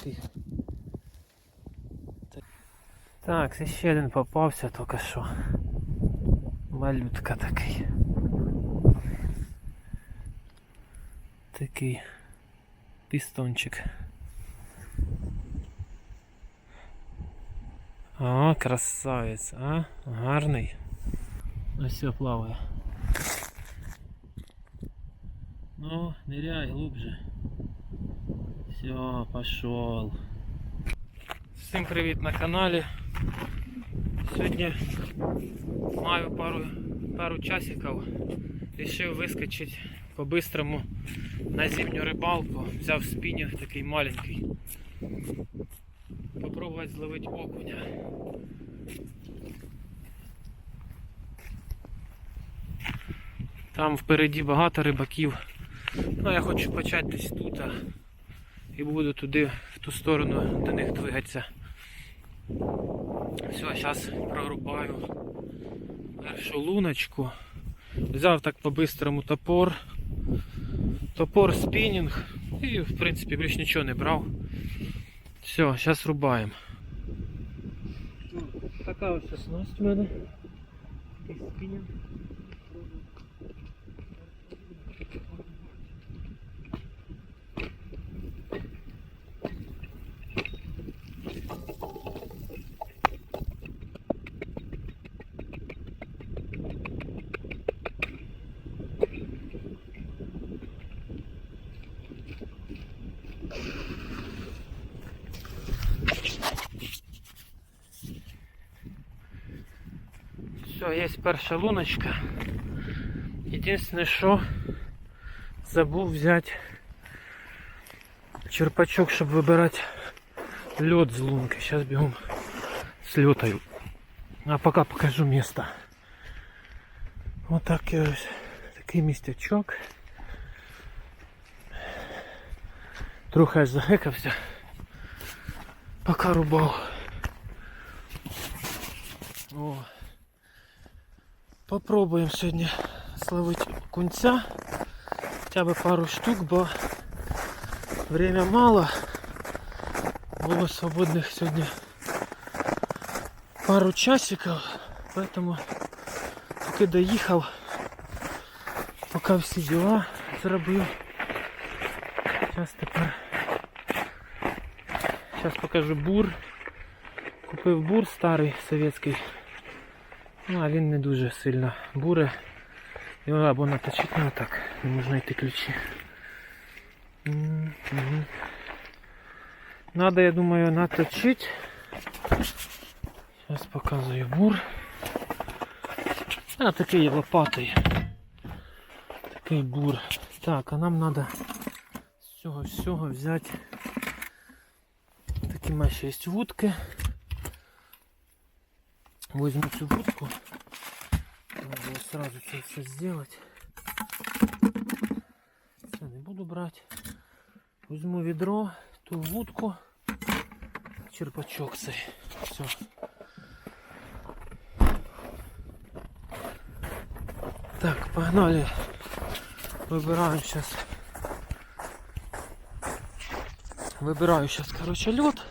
такий. Так, це ще один попався тільки що. Малютка такий. Такий пістончик. О, красавець, а? Гарний. Ось все плаває. Ну, ныряй глубже. Все, пошел. Всім привіт на каналі. Сьогодні маю пару, пару часиків. Рішив вискочити по-бистрому на зимню рибалку. Взяв спінінг такий маленький. Попробувати зловити окуня. Там впереді багато рибаків. Ну я хочу почати десь тут і буду туди, в ту сторону до них двигатися. Все, зараз прорубаю першу луночку. Взяв так по-бистрому топор. Топор спінінг. І в принципі більш нічого не брав. Все, зараз рубаємо. Така ось снасть у мене. Такий спінінг. Все, є перша луночка. Єдине, що забув взяти черпачок, щоб вибирати лед з лунки. Зараз бігом сльотаю. А поки покажу місто. Отак ось такий містячок. Трохи аж захекався. Поки рубав. О. Попробуємо сьогодні словити кунця. Хоча б пару штук, бо время мало. Було свободних сьогодні пару часиків, поэтому поки доїхав, поки всі діла зробив. Зараз тепер Зараз покажу бур. Купив бур старий совєтський. Ну, а він не дуже сильно буре. Його або наточити ну так, не можна йти ключі. Мгм. Надо, я думаю, наточити. Зараз показую бур. А такий лопатий. Такий бур. Так, а нам треба з цього всього взяти такі наші є вудки. Возьму цю вудку. Надо сразу це все сделать. Це не буду брати. Возьму відро, ту вудку, черпачок цей. Все. Так, погнали. Выбираем сейчас. Выбираю сейчас, короче, лед.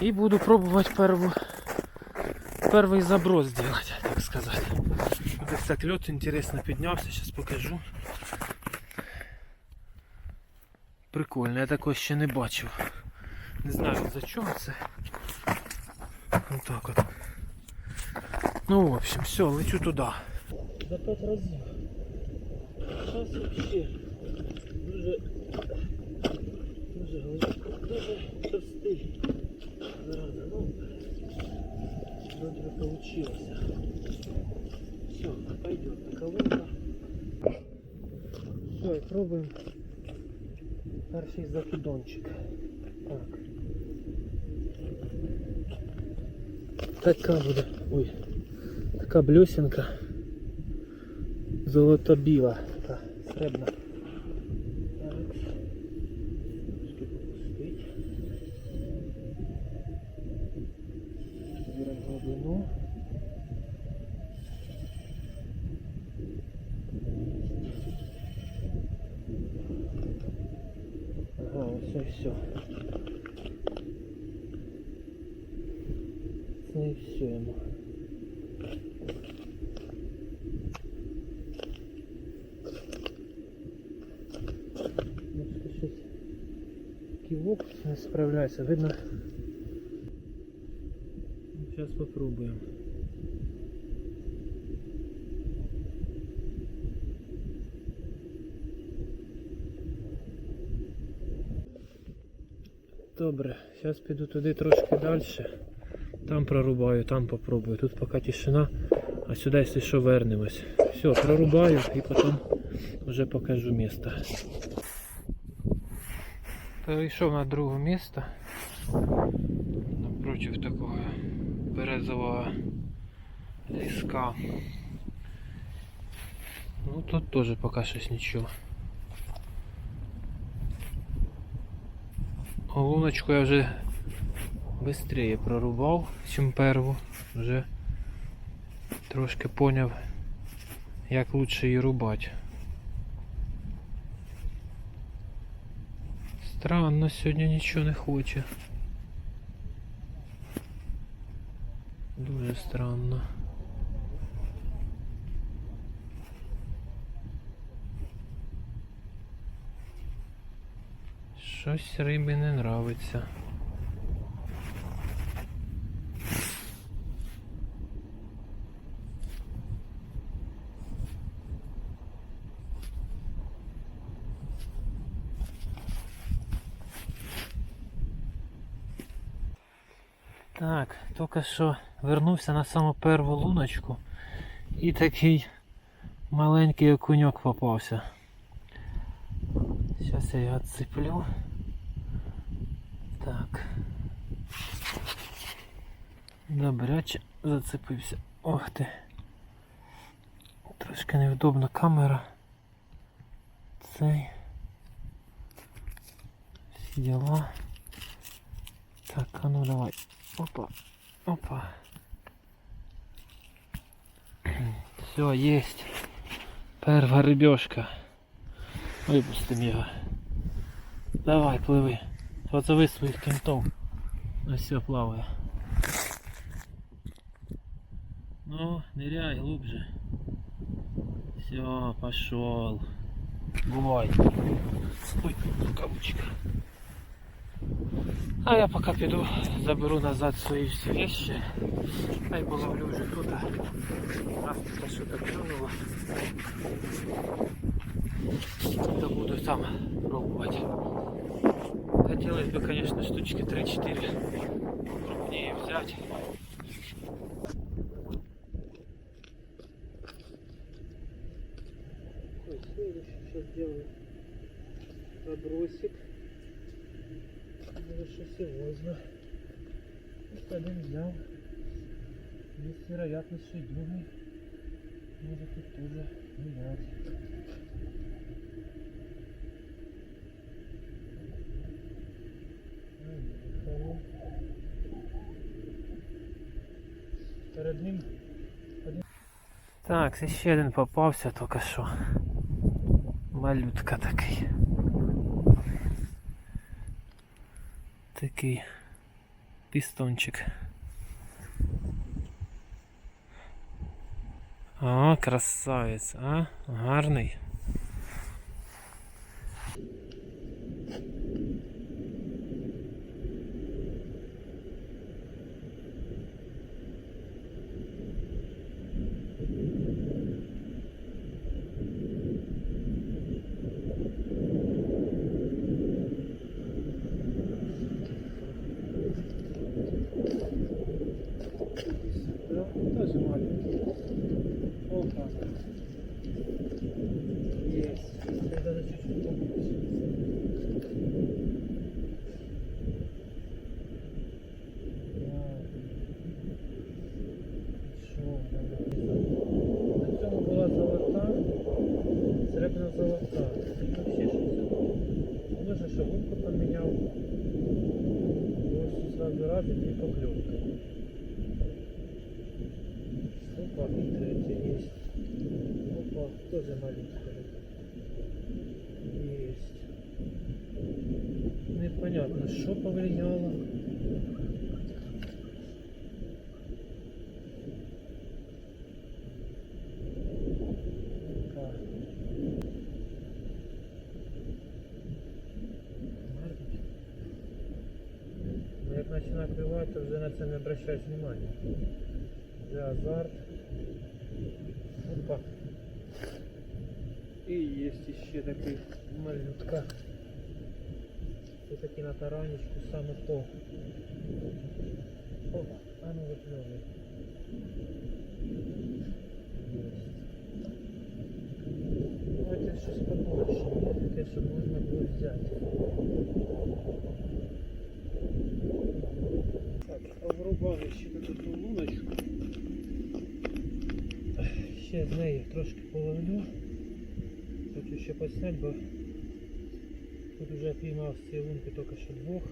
И буду пробовать первую, первый заброс сделать, так сказать. Вот так лед интересно поднялся, сейчас покажу. Прикольно, я такого ще не бачив. Не знаю за чого це. Отак от. Ну, в общем, все, лечу туди. За п'ять разів. Зараз вообще дуже дуже дуже товстий. Зараза, ну добре получилося. Все, пойдет така лунка. Все, і пробуємо перший закидончик. Так. Така буде. Ой. Така блюсінка. Золотобіла. Така сребна. Це і все щось ківок не справляється, видно. Зараз попробуємо. Добре, зараз піду туди трошки далі. Там прорубаю, там попробую. Тут поки тишина, а сюди, якщо що, вернемось. Все, прорубаю і потім вже покажу місто. Перейшов на друге місто. Напротив такого березового ліска. Ну тут теж поки щось нічого. Луночку я вже швидше прорубав, ніж перву. Вже трошки поняв, як лучше її рубати. Странно, сьогодні нічого не хоче. Дуже странно. Щось рибі не нравиться. Так, тільки що вернувся на саму перву луночку і такий маленький окуньок попався. Зараз я його відцеплю. Так. Добряче зацепився. Ох ти. Трошки невдобна камера. Цей. Всі діла. Так, а ну давай. Опа. Опа. Все, есть. Перва рыбешка. Випустим його. Давай, пливи. Позови своїх кентов. Ось все плаває. Ну, ныряй глубже. Все, пошел. Бувай. Ой, кавычка. А я пока піду, заберу назад свої всі вещи. Хай половлю вже тут. Раз тут що-то клюнуло. То буду там пробувати. Хотелось бы, конечно, штучки 3-4 крупнее взять. Ой, следующий сейчас сделаю забросик. Може щось і возьме. Ось один взяв. Є вероятність, що й другий. Може тут теж гулять. Поїхали. Перед ним один. Так, це ще один попався тільки що. Малютка такий. Такий пістончик. А, красавець, а? Гарний. клювати, то вже на це не обращаєш внимання. Вже азарт. Опа. І є ще такий малютка. Це таки на таранечку саме то. О, а ну випльовуй. Давайте щось побольше, таке, щоб можна було взяти. Так, обрубали ще таку луночку. Ще з неї трошки половлю. Хочу ще посняти, бо тут вже піймав з цієї лунки тільки що двох.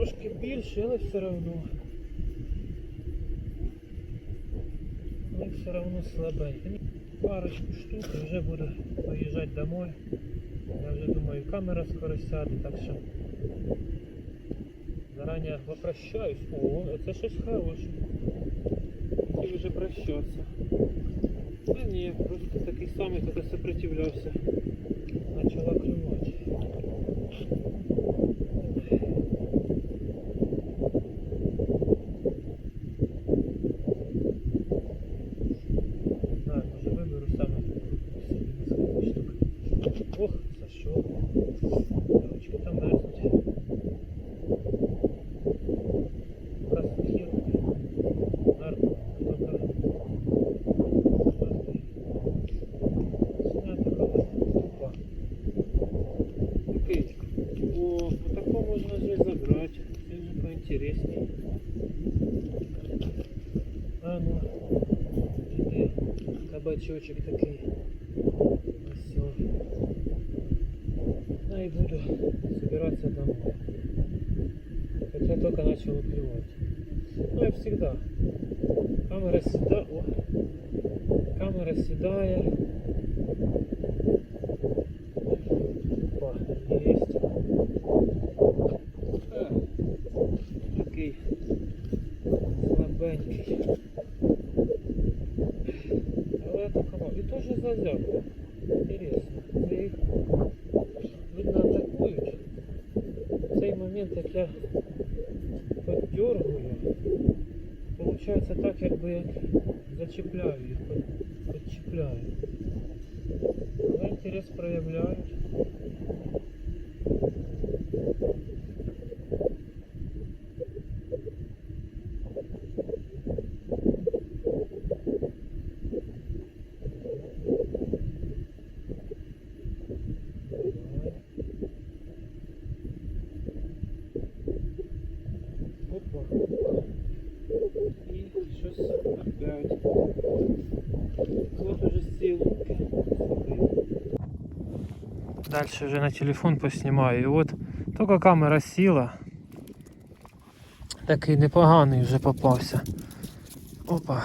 Трошки більше, але все равно. Але все равно слабенько. Парочку штук і вже буду поїжджати домой. Я вже думаю, камера скоро сяде, так що заранее попрощаюсь. О, це щось хороше. Хотів вже прощатися. А ні, просто такий самий, тільки сопротивлявся. Почала Кабачочок такий. Все. Ну и буду собираться домой. Хотя только начал уплевать. Ну, как всегда. Камера седа... О. Камера седая. Опа, есть. Інтересно. Це видно атакують. В цей момент, як я поддергую, получается так, якби я зачіпляю їх, подчепляю. Але інтерес проявляють. Давай. Опа. І щось опять. Вот уже лунки. Дальше вже на телефон поснімаю. І от тільки камера сіла. Такий непоганий вже попався. Опа.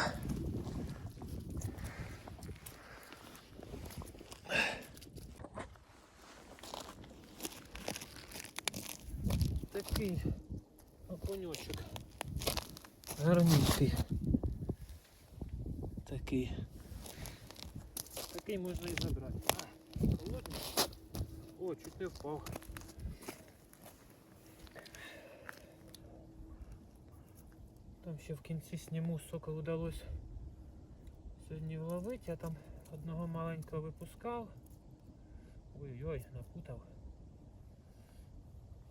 Такий окуньочок. Гарненький. Такий. Такий можна і забрати. Холодний. О, чуть не впав. Там ще в кінці сніму, скільки вдалося сьогодні вловити. Я там одного маленького випускав. Ой-ой, напутав.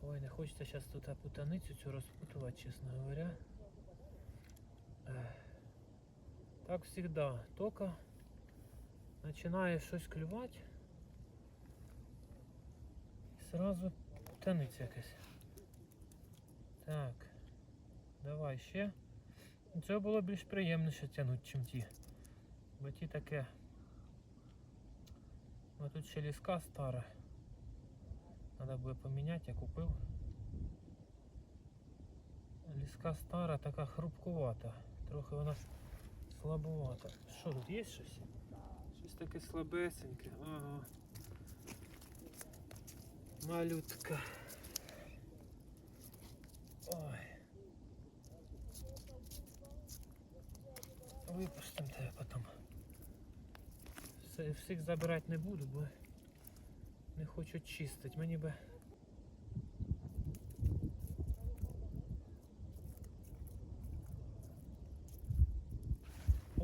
Ой, не хочеться зараз тут путаницю цю розпутувати, чесно говоря. Так завжди. Тільки починає щось клювати. І сразу путаниця якась. Так. Давай ще. Ну, Це було більш приємніше тягнути, чим ті. Бо ті таке. Ну тут ще ліска стара. Треба буде поміняти, я купив. Ліска стара, така хрупкувата. Трохи вона слабувата. Що тут є щось? Щось таке слабесеньке. Ага. Малютка. Ой. Випустимо тебе потім. Всіх забирати не буду, бо не хочу чистити. Мені би.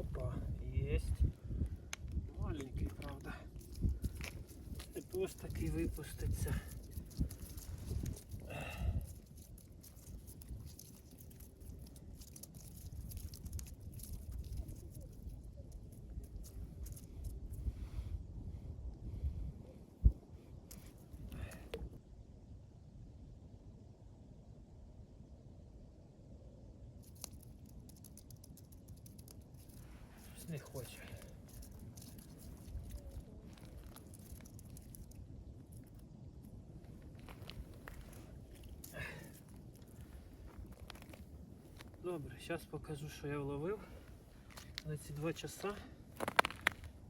Опа, есть. Маленький, правда. І просто такий Добре, зараз покажу, що я вловив на ці два часа.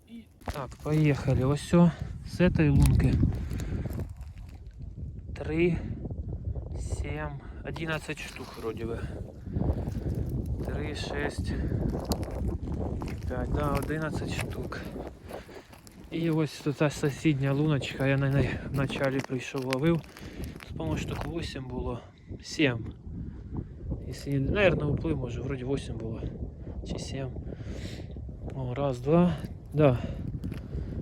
І... Так, поїхали. Ось все з цієї лунки. 3, 7, 11 штук вроде бы. 3, 6, 5, да, 11 штук. І ось тут та сусідня луночка, я на неї вначалі прийшов ловив. По-моєму, штук 8 було. 7. Если, наверное, уплив, може, вроде 8 було. Чи 7. О, раз, два. Да.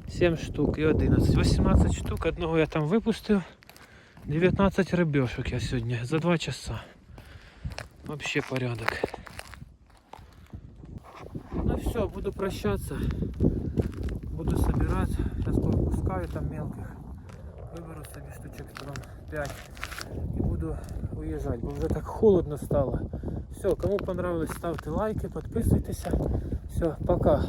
7 штук і 11. 18 штук. Одного я там випустив. 19 рибешок я сьогодні за 2 часа. Вообще порядок. Ну все, буду прощаться. Буду собирать. Сейчас попускаю там мелких. Выберу себе штучек там 5. И буду уезжать. Бо вже так холодно стало. Все, кому понравилось, ставте лайки, подписывайтесь. Все, пока.